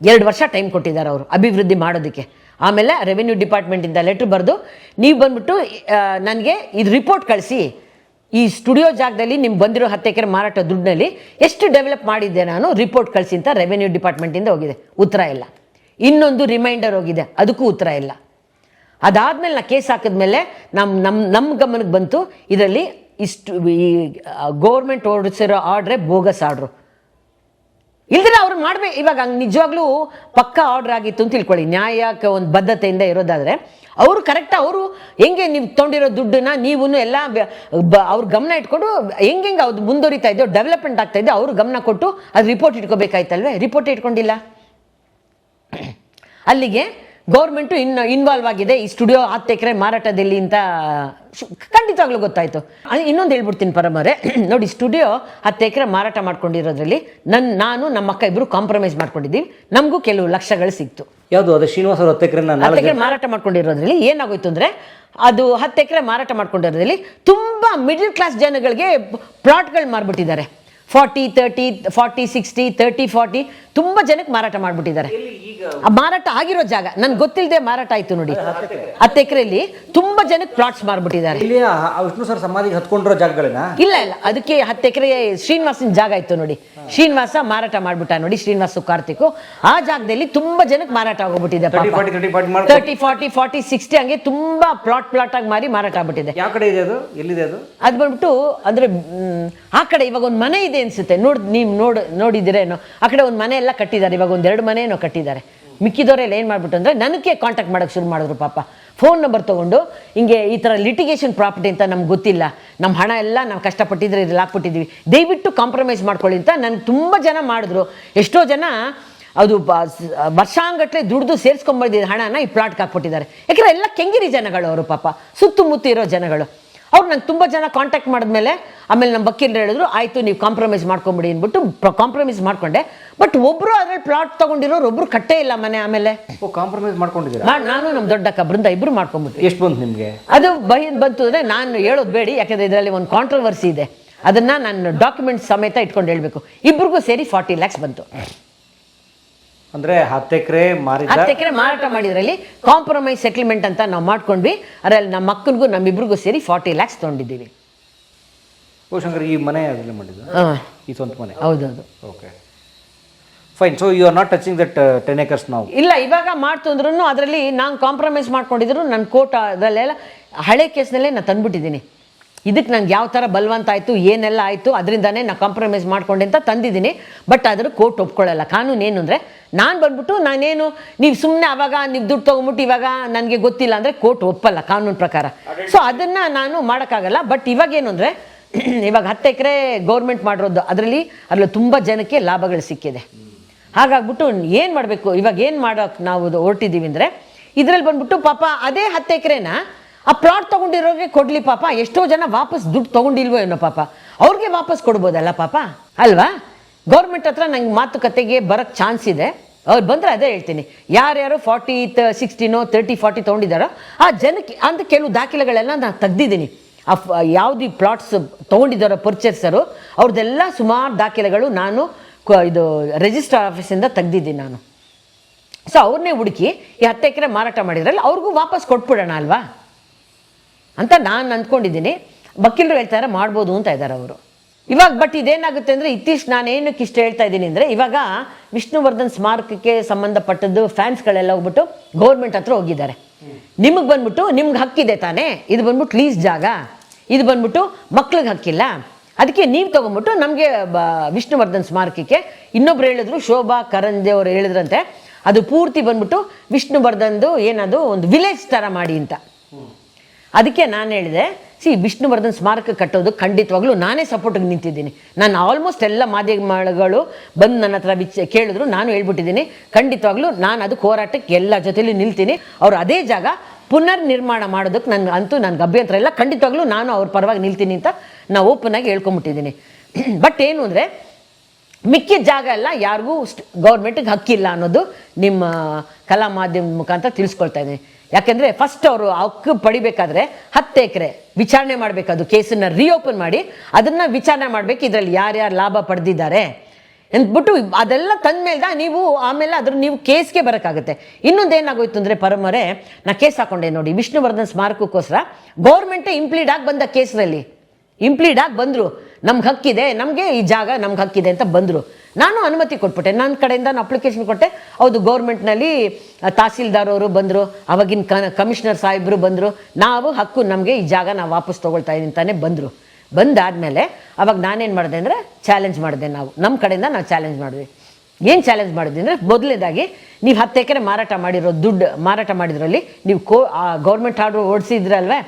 ಎರಡು ವರ್ಷ ಟೈಮ್ ಕೊಟ್ಟಿದ್ದಾರೆ ಅವರು ಅಭಿವೃದ್ಧಿ ಮಾಡೋದಕ್ಕೆ. ಆಮೇಲೆ ರೆವೆನ್ಯೂ ಡಿಪಾರ್ಟ್ಮೆಂಟಿಂದ ಲೆಟ್ರ್ ಬರೆದು, ನೀವು ಬಂದ್ಬಿಟ್ಟು ನನಗೆ ಇದು ರಿಪೋರ್ಟ್ ಕಳಿಸಿ. ಈ ಸ್ಟುಡಿಯೋ ಜಾಗದಲ್ಲಿ ನಿಮ್ಗೆ ಬಂದಿರೋ ಹತ್ತು ಎಕರೆ ಮಾರಾಟ ದುಡ್ಡಿನಲ್ಲಿ ಎಷ್ಟು ಡೆವಲಪ್ ಮಾಡಿದ್ದೆ ನಾನು ರಿಪೋರ್ಟ್ ಕಳಿಸಿ ಅಂತ ರೆವೆನ್ಯೂ ಡಿಪಾರ್ಟ್ಮೆಂಟಿಂದ ಹೋಗಿದೆ. ಉತ್ತರ ಇಲ್ಲ. ಇನ್ನೊಂದು ರಿಮೈಂಡರ್ ಹೋಗಿದೆ. ಅದಕ್ಕೂ ಉತ್ತರ ಇಲ್ಲ. ಅದಾದ್ಮೇಲೆ ನಾ ಕೇಸ್ ಹಾಕಿದ್ಮೇಲೆ ನಮ್ಮ ನಮ್ಮ ನಮ್ಮ ಗಮನಕ್ಕೆ ಬಂತು. ಇದರಲ್ಲಿ ಇಷ್ಟು, ಈ ಗೌರ್ಮೆಂಟ್ ಹೊರಡಿಸಿರೋ ಆರ್ಡ್ರೆ ಬೋಗಸ್ ಆರ್ಡ್ರು ಇಲ್ದಿರ ಅವ್ರು ಮಾಡ್ಬೇಕು ಇವಾಗ ಹಂಗೆ ನಿಜವಾಗ್ಲೂ ಪಕ್ಕ ಆರ್ಡರ್ ಆಗಿತ್ತು ಅಂತ ತಿಳ್ಕೊಳ್ಳಿ. ನ್ಯಾಯಕ್ಕೆ ಒಂದು ಬದ್ಧತೆಯಿಂದ ಇರೋದಾದರೆ, ಅವರು ಕರೆಕ್ಟ್ ಅವರು ಹೆಂಗೆ ನೀವು ತೊಗೊಂಡಿರೋ ದುಡ್ಡನ್ನ ನೀವು ಎಲ್ಲ ಅವ್ರ ಗಮನ ಇಟ್ಕೊಂಡು ಹೆಂಗೆ ಹೆಂಗೆ ಅದು ಮುಂದುವರಿತಾ ಇದೆಯೋ ಡೆವಲಪ್ಮೆಂಟ್ ಆಗ್ತಾ ಇದೆ ಅವರು ಗಮನ ಕೊಟ್ಟು ಅದು ರಿಪೋರ್ಟ್ ಇಟ್ಕೋಬೇಕಾಯ್ತಲ್ವೇ? ರಿಪೋರ್ಟ್ ಇಟ್ಕೊಂಡಿಲ್ಲ. ಅಲ್ಲಿಗೆ ಗೌರ್ಮೆಂಟು ಇನ್ ಇನ್ವಾಲ್ವ್ ಆಗಿದೆ. ಈ ಸ್ಟುಡಿಯೋ ಹತ್ತು ಎಕರೆ ಮಾರಾಟದಲ್ಲಿ ಅಂತ ಖಂಡಿತವಾಗ್ಲೂ ಗೊತ್ತಾಯ್ತು. ಇನ್ನೊಂದು ಹೇಳ್ಬಿಡ್ತೀನಿ ಪರಮರೆ ನೋಡಿ ಸ್ಟುಡಿಯೋ ಹತ್ತು ಎಕರೆ ಮಾರಾಟ ಮಾಡ್ಕೊಂಡಿರೋದ್ರಲ್ಲಿ ನನ್ನ ನಾನು ನಮ್ಮ ಅಕ್ಕ ಇಬ್ಬರು ಕಾಂಪ್ರಮೈಸ್ ಮಾಡ್ಕೊಂಡಿದ್ದೀವಿ. ನಮಗೂ ಕೆಲವು ಲಕ್ಷಗಳು ಸಿಕ್ತು. ಯಾವುದು ಅದು ಶ್ರೀನಿವಾಸ ಅವ್ರ ಹತ್ತು ಎಕರೆ ಹತ್ತು ಎಕರೆ ಮಾರಾಟ ಮಾಡ್ಕೊಂಡಿರೋದ್ರಲ್ಲಿ ಏನಾಗೋಯ್ತು ಅಂದ್ರೆ ಅದು ಹತ್ತು ಎಕರೆ ಮಾರಾಟ ಮಾಡ್ಕೊಂಡಿರೋದ್ರಲ್ಲಿ ತುಂಬಾ ಮಿಡಲ್ ಕ್ಲಾಸ್ ಜನಗಳಿಗೆ ಪ್ಲಾಟ್ಗಳು ಮಾರ್ಬಿಟ್ಟಿದ್ದಾರೆ. Forty thirty forty sixty thirty forty ತುಂಬ ಜನಕ್ಕೆ ಮಾರಾಟ ಮಾಡಿಬಿಟ್ಟಿದ್ದಾರೆ. ಈಗ ಮಾರಾಟ ಆಗಿರೋ ಜಾಗ ನನ್ಗೆ ಗೊತ್ತಿಲ್ಲದೆ ಮಾರಾಟ ಆಯ್ತು ನೋಡಿ. ಹತ್ತು ಎಕರೆಯಲ್ಲಿ ತುಂಬಾ ಜನಕ್ಕೆ ಪ್ಲಾಟ್ಸ್ ಮಾರ್ಬಿಟ್ಟಿದ್ದಾರೆ. ವಿಷ್ಣು ಸರ್ ಸಮಾಧಿಗೆ ಹತ್ಕೊಂಡಿರೋ ಜಾಗಗಳೇನಾ? ಇಲ್ಲ ಇಲ್ಲ. ಅದಕ್ಕೆ ಹತ್ತು ಎಕರೆ ಶ್ರೀನಿವಾಸನ ಜಾಗ ಇತ್ತು ನೋಡಿ. ಶ್ರೀನಿವಾಸ ಮಾರಾಟ ಮಾಡ್ಬಿಟ್ಟ ನೋಡಿ ಶ್ರೀನಿವಾಸ ಕಾರ್ತಿಕ್. ಆ ಜಾಗದಲ್ಲಿ ತುಂಬಾ ಜನಕ್ಕೆ ಮಾರಾಟ ಆಗೋಗ್ಬಿಟ್ಟಿದೆ ತರ್ಟಿ ಫಾರ್ಟಿ ಫಾರ್ಟಿ ಮಾಡಿ ತರ್ಟಿ ಫಾರ್ಟಿ ಫಾರ್ಟಿ ಸಿಕ್ಸ್ಟಿ ಹಂಗೆ ತುಂಬಾ ಪ್ಲಾಟ್ ಪ್ಲಾಟ್ ಆಗಿ ಮಾರಿ ಮಾರಾಟ ಆಗ್ಬಿಟ್ಟಿದೆ. ಯಾವ ಕಡೆ ಇದೆ ಅದು? ಎಲ್ಲಿದೆ ಅದು? ಅದು ಬಂದ್ಬಿಟ್ಟು ಅಂದ್ರೆ ಆ ಕಡೆ ಇವಾಗ ಒಂದು ಮನೆ ಇದೆ ಅನ್ಸುತ್ತೆ. ನೋಡ್ ನೀವು ನೋಡ್ ನೋಡಿದಿರೇನೋ ಆ ಕಡೆ ಒಂದು ಮನೆ ಎಲ್ಲ ಕಟ್ಟಿದ್ದಾರೆ. ಇವಾಗ ಒಂದು ಎರಡು ಮನೆ ಏನೋ ಕಟ್ಟಿದ್ದಾರೆ. ಮಿಕ್ಕಿದವರೆಲ್ಲ ಏನು ಮಾಡ್ಬಿಟ್ಟು ಅಂದ್ರೆ ನನಗೆ ಕಾಂಟ್ಯಾಕ್ಟ್ ಮಾಡೋಕ್ಕೆ ಶುರು ಮಾಡಿದ್ರು ಪಾಪ. ಫೋನ್ ನಂಬರ್ ತೊಗೊಂಡು ಹಿಂಗೆ ಈ ಥರ ಲಿಟಿಗೇಷನ್ ಪ್ರಾಪರ್ಟಿ ಅಂತ ನಮ್ಗೆ ಗೊತ್ತಿಲ್ಲ. ನಮ್ಮ ಹಣ ಎಲ್ಲ ನಾವು ಕಷ್ಟಪಟ್ಟಿದ್ರೆ ಇದ್ರಲ್ಲಿ ಹಾಕ್ಬಿಟ್ಟಿದ್ವಿ. ದಯವಿಟ್ಟು ಕಾಂಪ್ರಮೈಸ್ ಮಾಡ್ಕೊಳ್ಳಿ ಅಂತ ನನಗೆ ತುಂಬ ಜನ ಮಾಡಿದ್ರು. ಎಷ್ಟೋ ಜನ ಅದು ವರ್ಷಾಂಗಟ್ಲೆ ದುಡ್ದು ಸೇರಿಸ್ಕೊಂಬಂದಿದ್ದ ಹಣನ ಈ ಪ್ಲಾಟ್ಗೆ ಹಾಕ್ಬಿಟ್ಟಿದ್ದಾರೆ. ಯಾಕಂದರೆ ಎಲ್ಲ ಕೆಂಗಿರಿ ಜನಗಳು ಅವರು ಪಾಪ. ಸುತ್ತಮುತ್ತ ಇರೋ ಜನಗಳು. ಅವ್ರು ನಂಗೆ ತುಂಬ ಜನ ಕಾಂಟ್ಯಾಕ್ಟ್ ಮಾಡಿದ್ಮೇಲೆ ಆಮೇಲೆ ನಮ್ಮ ವಕೀಲರು ಹೇಳಿದ್ರು ಆಯಿತು ನೀವು ಕಾಂಪ್ರಮೈಸ್ ಮಾಡ್ಕೊಂಬಿಡಿ ಅಂದ್ಬಿಟ್ಟು ಕಾಂಪ್ರಮೈಸ್ ಮಾಡ್ಕೊಂಡೆ. ಬಟ್ ಒಬ್ಬರು ಅದ್ರಲ್ಲಿ ಪ್ಲಾಟ್ ತೊಗೊಂಡಿರೋರು ಒಬ್ಬರು ಕಟ್ಟೇ ಇಲ್ಲ ಮನೆ ಆಮೇಲೆ. ಓ ಕಾಂಪ್ರಮೈಸ್ ಮಾಡ್ಕೊಂಡಿದ್ದೀರಾ? ನಾನ್- ನಾನು ನಮ್ಮ ದೊಡ್ಡಕ್ಕ ಬೃಂದ ಇಬ್ಬರು ಮಾಡ್ಕೊಂಬಿಟ್ಟು ಎಷ್ಟು ಬಂತು ನಿಮಗೆ? ಅದು ಬೈ ಬಂತು ಅಂದರೆ ನಾನು ಹೇಳೋದು ಬೇಡಿ ಯಾಕಂದರೆ ಇದರಲ್ಲಿ ಒಂದು ಕಾಂಟ್ರವರ್ಸಿ ಇದೆ. ಅದನ್ನು ನಾನು ಡಾಕ್ಯುಮೆಂಟ್ಸ್ ಸಮೇತ ಇಟ್ಕೊಂಡು ಹೇಳಬೇಕು. ಇಬ್ರಿಗೂ ಸೇರಿ ಫಾರ್ಟಿ ಲ್ಯಾಕ್ಸ್ ಬಂತು. ಅಂದ್ರೆ ಹತ್ತು ಎಕರೆ ಹತ್ತು ಎಕರೆ ಮಾರಾಟ ಮಾಡಿದ್ರಲ್ಲಿ ಕಾಂಪ್ರಮೈಸ್ ಸೆಟಲ್ಮೆಂಟ್ ಅಂತ ನಾವು ಮಾಡ್ಕೊಂಡ್ವಿ. ಅದರಲ್ಲಿ ನಮ್ಮ ಮಕ್ಕಳಿಗೂ ನಮ್ಮಿಬ್ರಿಗೂ ಸೇರಿ ಫಾರ್ಟಿ ಲ್ಯಾಕ್ಸ್ ತೊಗೊಂಡಿದ್ದೀವಿ. ಓ ಶಂಕರ್ ಈ ಮನೆ ಮಾಡಿದ್ದು? ಹಾಂ. ಈ ಸ್ವಂತ ಮನೆ? ಹೌದೌದು. Okay fine so you are not touching that ten acres ನಾವು ಇಲ್ಲ ಇವಾಗ ಮಾಡ್ತು ಅಂದ್ರೂ ಅದರಲ್ಲಿ ನಾನು ಕಾಂಪ್ರಮೈಸ್ ಮಾಡ್ಕೊಂಡಿದ್ರು ನನ್ನ ಕೋಟ ಅದರಲ್ಲೆಲ್ಲ ಹಳೆ ಕೇಸ್ನಲ್ಲೇ ನಾನು ತಂದ್ಬಿಟ್ಟಿದ್ದೀನಿ. ಇದಕ್ಕೆ ನಂಗೆ ಯಾವ ಥರ ಬಲವಂತ ಆಯಿತು, ಏನೆಲ್ಲ ಆಯಿತು, ಅದರಿಂದನೇ ನಾನು ಕಾಂಪ್ರಮೈಸ್ ಮಾಡ್ಕೊಂಡೆ ಅಂತ ತಂದಿದ್ದೀನಿ. ಬಟ್ ಆದರೂ ಕೋರ್ಟ್ ಒಪ್ಕೊಳ್ಳಲ್ಲ. ಕಾನೂನು ಏನು ಅಂದರೆ, ನಾನು ಬಂದ್ಬಿಟ್ಟು ನಾನೇನು, ನೀವು ಸುಮ್ಮನೆ ಅವಾಗ ನೀವು ದುಡ್ಡು ತೊಗೊಂಬಿಟ್ಟು ಇವಾಗ ನನಗೆ ಗೊತ್ತಿಲ್ಲ ಅಂದರೆ ಕೋರ್ಟ್ ಒಪ್ಪಲ್ಲ ಕಾನೂನು ಪ್ರಕಾರ. ಸೊ ಅದನ್ನು ನಾನು ಮಾಡೋಕ್ಕಾಗಲ್ಲ. ಬಟ್ ಇವಾಗ ಏನು ಅಂದರೆ, ಇವಾಗ ಹತ್ತು ಎಕರೆ ಗೌರ್ಮೆಂಟ್ ಮಾಡಿರೋದು, ಅದರಲ್ಲಿ ಅದರಲ್ಲಿ ತುಂಬ ಜನಕ್ಕೆ ಲಾಭಗಳು ಸಿಕ್ಕಿದೆ. ಹಾಗಾಗ್ಬಿಟ್ಟು ಏನು ಮಾಡಬೇಕು? ಇವಾಗ ಏನು ಮಾಡೋಕೆ ನಾವು ಹೊರಟಿದ್ದೀವಿ ಅಂದರೆ, ಇದರಲ್ಲಿ ಬಂದ್ಬಿಟ್ಟು ಪಾಪ ಅದೇ ಹತ್ತು ಎಕರೆನ ಆ ಪ್ಲಾಟ್ ತೊಗೊಂಡಿರೋರಿಗೆ ಕೊಡಲಿ ಪಾಪ. ಎಷ್ಟೋ ಜನ ವಾಪಸ್ ದುಡ್ಡು ತೊಗೊಂಡಿಲ್ವೋ ಏನೋ ಪಾಪ. ಅವ್ರಿಗೆ ವಾಪಸ್ ಕೊಡ್ಬೋದಲ್ಲ ಪಾಪ? ಅಲ್ವಾ? ಗೌರ್ಮೆಂಟ್ ಹತ್ರ ನಂಗೆ ಮಾತುಕತೆಗೆ ಬರೋಕ್ಕೆ ಚಾನ್ಸ್ ಇದೆ. ಅವ್ರು ಬಂದರೆ ಅದೇ ಹೇಳ್ತೀನಿ. ಯಾರ್ಯಾರು ಫಾರ್ಟಿ ಸಿಕ್ಸ್ಟಿನೋ ತರ್ಟಿ ಫಾರ್ಟಿ ತೊಗೊಂಡಿದ್ದಾರೋ ಆ ಜನಕ್ಕೆ ಅಂತ ಕೆಲವು ದಾಖಲೆಗಳೆಲ್ಲ ನಾನು ತೆಗ್ದಿದ್ದೀನಿ. ಆ ಯಾವ್ದು ಪ್ಲಾಟ್ಸ್ ತೊಗೊಂಡಿದ್ದಾರೋ ಪರ್ಚೇಸರು ಅವ್ರದ್ದೆಲ್ಲ ಸುಮಾರು ದಾಖಲೆಗಳು ನಾನು ಇದು ರಿಜಿಸ್ಟರ್ ಆಫೀಸಿಂದ ತೆಗ್ದಿದ್ದೀನಿ ನಾನು. ಸೊ ಅವ್ರನ್ನೇ ಹುಡುಕಿ ಈ ಹತ್ತು ಎಕರೆ ಮಾರಾಟ ಮಾಡಿದ್ರಲ್ಲ, ಅವ್ರಿಗೂ ವಾಪಸ್ ಕೊಟ್ಬಿಡೋಣ ಅಲ್ವಾ? ಅಂತ ನಾನು ಅಂದ್ಕೊಂಡಿದ್ದೀನಿ. ವಕೀಲರು ಹೇಳ್ತಾರೆ ಮಾಡ್ಬೋದು ಅಂತ ಇದ್ದಾರೆ ಅವರು. ಇವಾಗ ಬಟ್ ಇದೇನಾಗುತ್ತೆ ಅಂದರೆ ಇತ್ತೀಚೆ ನಾನು ಏನಕ್ಕೆ ಇಷ್ಟ ಹೇಳ್ತಾ ಇದ್ದೀನಿ ಅಂದರೆ, ಇವಾಗ ವಿಷ್ಣುವರ್ಧನ್ ಸ್ಮಾರಕಕ್ಕೆ ಸಂಬಂಧಪಟ್ಟದ್ದು ಫ್ಯಾನ್ಸ್ಗಳೆಲ್ಲ ಹೋಗ್ಬಿಟ್ಟು ಗೌರ್ಮೆಂಟ್ ಹತ್ರ ಹೋಗಿದ್ದಾರೆ. ನಿಮಗೆ ಬಂದ್ಬಿಟ್ಟು ನಿಮ್ಗೆ ಹಕ್ಕಿದೆ ತಾನೇ? ಇದು ಬಂದ್ಬಿಟ್ಟು ಲೀಸ್ ಜಾಗ. ಇದು ಬಂದ್ಬಿಟ್ಟು ಮಕ್ಳಿಗೆ ಹಕ್ಕಿಲ್ಲ ಅದಕ್ಕೆ ನೀವು ತೊಗೊಂಬಿಟ್ಟು ನಮಗೆ ಬ, ವಿಷ್ಣುವರ್ಧನ್ ಸ್ಮಾರಕಕ್ಕೆ ಇನ್ನೊಬ್ರು ಹೇಳಿದ್ರು, ಶೋಭಾ ಕರಂದೆ ಅವರು ಹೇಳಿದ್ರಂತೆ. ಅದು ಪೂರ್ತಿ ಬಂದ್ಬಿಟ್ಟು ವಿಷ್ಣುವರ್ಧನ್ದು ಏನದು, ಒಂದು ವಿಲೇಜ್ ಥರ ಮಾಡಿ ಅಂತ. ಅದಕ್ಕೆ ನಾನು ಹೇಳಿದೆ ಸಿ ವಿಷ್ಣುವರ್ಧನ್ ಸ್ಮಾರಕ ಕಟ್ಟೋದು ಖಂಡಿತವಾಗ್ಲೂ ನಾನೇ ಸಪೋರ್ಟಿಗೆ ನಿಂತಿದ್ದೀನಿ. ನಾನು ಆಲ್ಮೋಸ್ಟ್ ಎಲ್ಲ ಮಾಧ್ಯಮಗಳು ಬಂದು ನನ್ನ ಹತ್ರ ವಿಚ, ಕೇಳಿದ್ರು, ನಾನು ಹೇಳ್ಬಿಟ್ಟಿದ್ದೀನಿ, ಖಂಡಿತವಾಗ್ಲೂ ನಾನು ಅದಕ್ಕೆ ಹೋರಾಟಕ್ಕೆ ಎಲ್ಲ ಜೊತೆಯಲ್ಲಿ ನಿಲ್ತೀನಿ. ಅವ್ರು ಅದೇ ಜಾಗ ಪುನರ್ ನಿರ್ಮಾಣ ಮಾಡೋದಕ್ಕೆ ನನ್ಗೆ ಅಂತೂ ನನಗೆ ಅಭ್ಯಂತರ ಇಲ್ಲ, ಖಂಡಿತವಾಗ್ಲೂ ನಾನು ಅವ್ರ ಪರವಾಗಿ ನಿಲ್ತೀನಿ ಅಂತ ನಾನು ಓಪನ್ ಆಗಿ ಹೇಳ್ಕೊಂಬಿಟ್ಟಿದ್ದೀನಿ. ಬಟ್ ಏನು ಅಂದರೆ, ಮಿಕ್ಕಿದ ಜಾಗ ಎಲ್ಲ ಯಾರಿಗೂ ಗೌರ್ಮೆಂಟಿಗೆ ಹಕ್ಕಿಲ್ಲ ಅನ್ನೋದು ನಿಮ್ಮ ಕಲಾ ಮಾಧ್ಯಮ ಮುಖಾಂತರ ತಿಳಿಸ್ಕೊಳ್ತಾ ಇದ್ದೀನಿ. ಯಾಕೆಂದರೆ ಫಸ್ಟ್ ಅವರು ಹಕ್ಕು ಪಡಿಬೇಕಾದ್ರೆ ಹತ್ತು ಎಕರೆ ವಿಚಾರಣೆ ಮಾಡಬೇಕು ಅದು ಕೇಸನ್ನು ರೀಓಪನ್ ಮಾಡಿ ಅದನ್ನು ವಿಚಾರಣೆ ಮಾಡಬೇಕು. ಇದರಲ್ಲಿ ಯಾರ್ಯಾರು ಲಾಭ ಪಡೆದಿದ್ದಾರೆ ಅಂದ್ಬಿಟ್ಟು ಅದೆಲ್ಲ ತಂದ್ಮೇಲೆ ನೀವು ಆಮೇಲೆ ಅದ್ರ ನೀವು ಕೇಸ್ಗೆ ಬರೋಕ್ಕಾಗುತ್ತೆ. ಇನ್ನೊಂದು ಏನಾಗೋಯ್ತು ಅಂದರೆ ಪರಮರೆ ನಾ ಕೇಸ್ ಹಾಕೊಂಡೆ ನೋಡಿ, ವಿಷ್ಣುವರ್ಧನ್ ಸ್ಮಾರಕಕ್ಕೋಸ್ಕರ ಗೌರ್ಮೆಂಟೇ ಇಂಪ್ಲೀಡ್ ಆಗಿ ಬಂದ ಕೇಸ್ನಲ್ಲಿ. ಇಂಪ್ಲೀಡ್ ಆಗಿ ಬಂದರು. ನಮ್ಗೆ ಹಕ್ಕಿದೆ, ನಮಗೆ ಈ ಜಾಗ ನಮ್ಗೆ ಹಕ್ಕಿದೆ ಅಂತ ಬಂದರು. ನಾನು ಅನುಮತಿ ಕೊಟ್ಬಿಟ್ಟೆ. ನನ್ನ ಕಡೆಯಿಂದ ನಾನು ಅಪ್ಲಿಕೇಶನ್ ಕೊಟ್ಟೆ. ಹೌದು ಗೌರ್ಮೆಂಟ್ನಲ್ಲಿ ತಹಸೀಲ್ದಾರ್ ಅವರು ಬಂದರು, ಅವಾಗಿನ ಕ ಕಮಿಷನರ್ ಸಾಹೇಬರು ಬಂದರು. ನಾವು ಹಕ್ಕು ನಮಗೆ ಈ ಜಾಗ ನಾವು ವಾಪಸ್ ತೊಗೊಳ್ತಾ ಇದ್ದೀನಿ ಅಂತಾನೆ ಬಂದರು. ಬಂದಾದಮೇಲೆ ಅವಾಗ ನಾನೇನು ಮಾಡಿದೆ ಅಂದರೆ ಚಾಲೆಂಜ್ ಮಾಡಿದೆ ನಾವು. ನಮ್ಮ ಕಡೆಯಿಂದ ನಾವು ಚಾಲೆಂಜ್ ಮಾಡಿದ್ವಿ. ಏನು ಚಾಲೆಂಜ್ ಮಾಡಿದ್ವಿ ಅಂದರೆ ಮೊದಲನೇದಾಗಿ ನೀವು ಹತ್ತು ಎಕರೆ ಮಾರಾಟ ಮಾಡಿರೋ ದುಡ್ಡು ಮಾರಾಟ ಮಾಡಿದ್ರಲ್ಲಿ ನೀವು ಕೋ ಗೌರ್ಮೆಂಟ್ ಆರ್ಡ್ರ್ ಓಡಿಸಿದ್ರಲ್ವೇ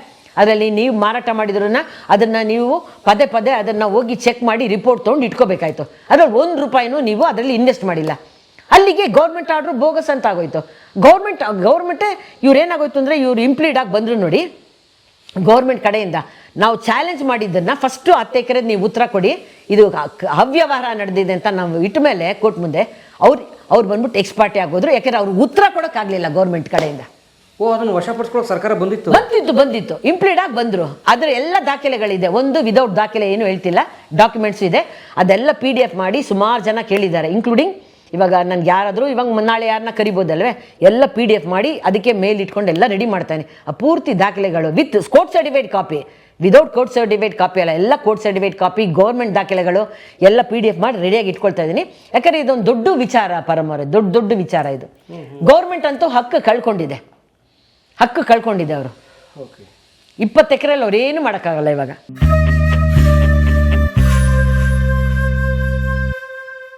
ಅದರಲ್ಲಿ ನೀವು ಮಾರಾಟ ಮಾಡಿದ್ರನ್ನ ಅದನ್ನು ನೀವು ಪದೇ ಪದೇ ಅದನ್ನು ಹೋಗಿ ಚೆಕ್ ಮಾಡಿ ರಿಪೋರ್ಟ್ ತೊಗೊಂಡು ಇಟ್ಕೋಬೇಕಾಯ್ತು. ಅದರಲ್ಲಿ ಒಂದು ರೂಪಾಯಿನೂ ನೀವು ಅದರಲ್ಲಿ ಇನ್ವೆಸ್ಟ್ ಮಾಡಿಲ್ಲ. ಅಲ್ಲಿಗೆ ಗೌರ್ಮೆಂಟ್ ಆರ್ಡ್ರ್ ಬೋಗಸ್ ಅಂತ ಆಗೋಯ್ತು. ಗೌರ್ಮೆಂಟ್ ಗೌರ್ಮೆಂಟೇ ಇವ್ರು ಏನಾಗೋಯ್ತು ಅಂದರೆ ಇವ್ರು ಇಂಪ್ಲೀಡ್ ಆಗಿ ಬಂದರು ನೋಡಿ ಗೌರ್ಮೆಂಟ್ ಕಡೆಯಿಂದ ನಾವು ಚಾಲೆಂಜ್ ಮಾಡಿದ್ದನ್ನು ಫಸ್ಟು ಹತ್ತು ಎಕರೆ ನೀವು ಉತ್ತರ ಕೊಡಿ, ಇದು ಅವ್ಯವಹಾರ ನಡೆದಿದೆ ಅಂತ ನಾವು ಇಟ್ಟ ಮೇಲೆ ಕೋರ್ಟ್ ಮುಂದೆ ಅವ್ರು ಅವ್ರು ಬಂದ್ಬಿಟ್ಟು ಎಕ್ಸ್ಪಾರ್ಟಿ ಆಗೋದ್ರು ಯಾಕೆಂದ್ರೆ ಅವ್ರಿಗೆ ಉತ್ತರ ಕೊಡೋಕ್ಕಾಗಲಿಲ್ಲ ಗೌರ್ಮೆಂಟ್ ಕಡೆಯಿಂದ. ಓ ಅದನ್ನು ವಶಪಡಿಸ್ಕೊಳ್ಳೋಕೆ ಸರ್ಕಾರ ಬಂದಿತ್ತು. ಬಂದಿತ್ತು ಬಂದಿತ್ತು ಇಂಪ್ಲೀಡ್ ಆಗಿ ಬಂದರು. ಅದರ ಎಲ್ಲ ದಾಖಲೆಗಳಿದೆ. ಒಂದು ವಿದೌಟ್ ದಾಖಲೆ ಏನು ಹೇಳ್ತಿಲ್ಲ. ಡಾಕ್ಯುಮೆಂಟ್ಸ್ ಇದೆ. ಅದೆಲ್ಲ ಪಿ ಡಿ ಎಫ್ ಮಾಡಿ ಸುಮಾರು ಜನ ಕೇಳಿದ್ದಾರೆ ಇನ್ಕ್ಲೂಡಿಂಗ್ ಇವಾಗ ನನ್ಗೆ ಯಾರಾದರೂ ಇವಾಗ ನಾಳೆ ಯಾರನ್ನ ಕರಿಬೋದಲ್ವೇ? ಎಲ್ಲ ಪಿ ಡಿ ಎಫ್ ಮಾಡಿ ಅದಕ್ಕೆ ಮೇಲ್ ಇಟ್ಕೊಂಡು ಎಲ್ಲ ರೆಡಿ ಮಾಡ್ತಾನೆ. ಆ ಪೂರ್ತಿ ದಾಖಲೆಗಳು with court certificate copy without court certificate copy ಅಲ್ಲ ಎಲ್ಲ ಕೋರ್ಟ್ ಸರ್ಟಿಫಿಕೇಟ್ ಕಾಪಿ ಗೌರ್ಮೆಂಟ್ ದಾಖಲೆಗಳು ಎಲ್ಲ ಪಿ ಡಿ ಎಫ್ ಮಾಡಿ ರೆಡಿಯಾಗಿ ಇಟ್ಕೊಳ್ತಾ ಇದ್ದೀನಿ. ಯಾಕಂದ್ರೆ ಇದೊಂದು ದೊಡ್ಡ ವಿಚಾರ ಪರಮರೆ ದೊಡ್ಡ ದೊಡ್ಡ ವಿಚಾರ ಇದು. ಗೌರ್ಮೆಂಟ್ ಅಂತೂ ಹಕ್ಕು ಕಳ್ಕೊಂಡಿದೆ. ಹಕ್ಕು ಕಳ್ಕೊಂಡಿದ್ದೆ ಅವರು. ಓಕೆ ಇಪ್ಪತ್ತು ಎಕರೆಯಲ್ಲಿ ಅವ್ರು ಏನು ಮಾಡೋಕ್ಕಾಗಲ್ಲ ಇವಾಗ.